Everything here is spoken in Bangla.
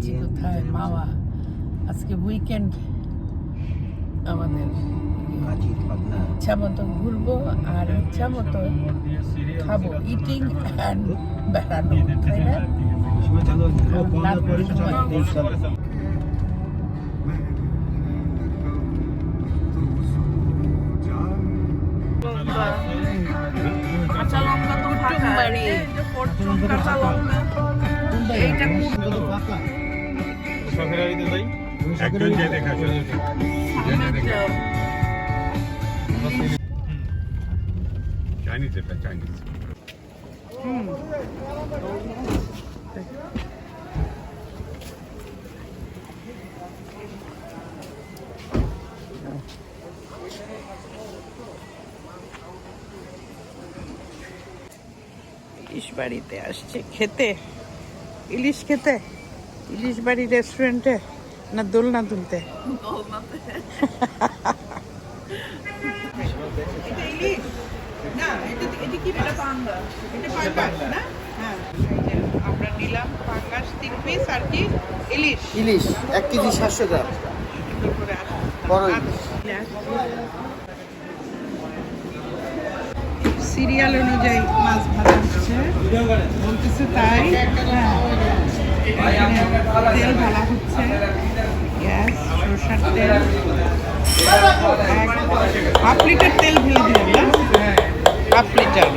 যাচ্ছি কোথায় মাওয়া আজকে উইকেন্ড আমাদের ইচ্ছা মতো ঘুরবো আর ইচ্ছা মতো খাব ইটিং অ্যান্ড বেড়ানো তাই না? কাঁচা লঙ্কা তো ফাঁকা। একজন যে দেখা চাইনিজ এটা চাইনিজ ইলিশ বাড়িতে আসছে খেতে। ইলিশ খেতে। ইলিশ বাড়ি রেস্টুরেন্টে না দোলনা তুলতে হ্যাঁ, আমরা নিলাম পাঙ্গাস তিন পিস আর কি ইলিশ ইলিশ এক কেজি সাতশো গ্রাম। বড় সিরিয়াল অনুযায়ী মাছ ভাজা হচ্ছে বলতেছে তাই হ্যাঁ। তেল ঢালা হচ্ছে। গ্যাস সরষার তেল। হাফ লিটার তেল ঢেলে দিলাম না? Half litre.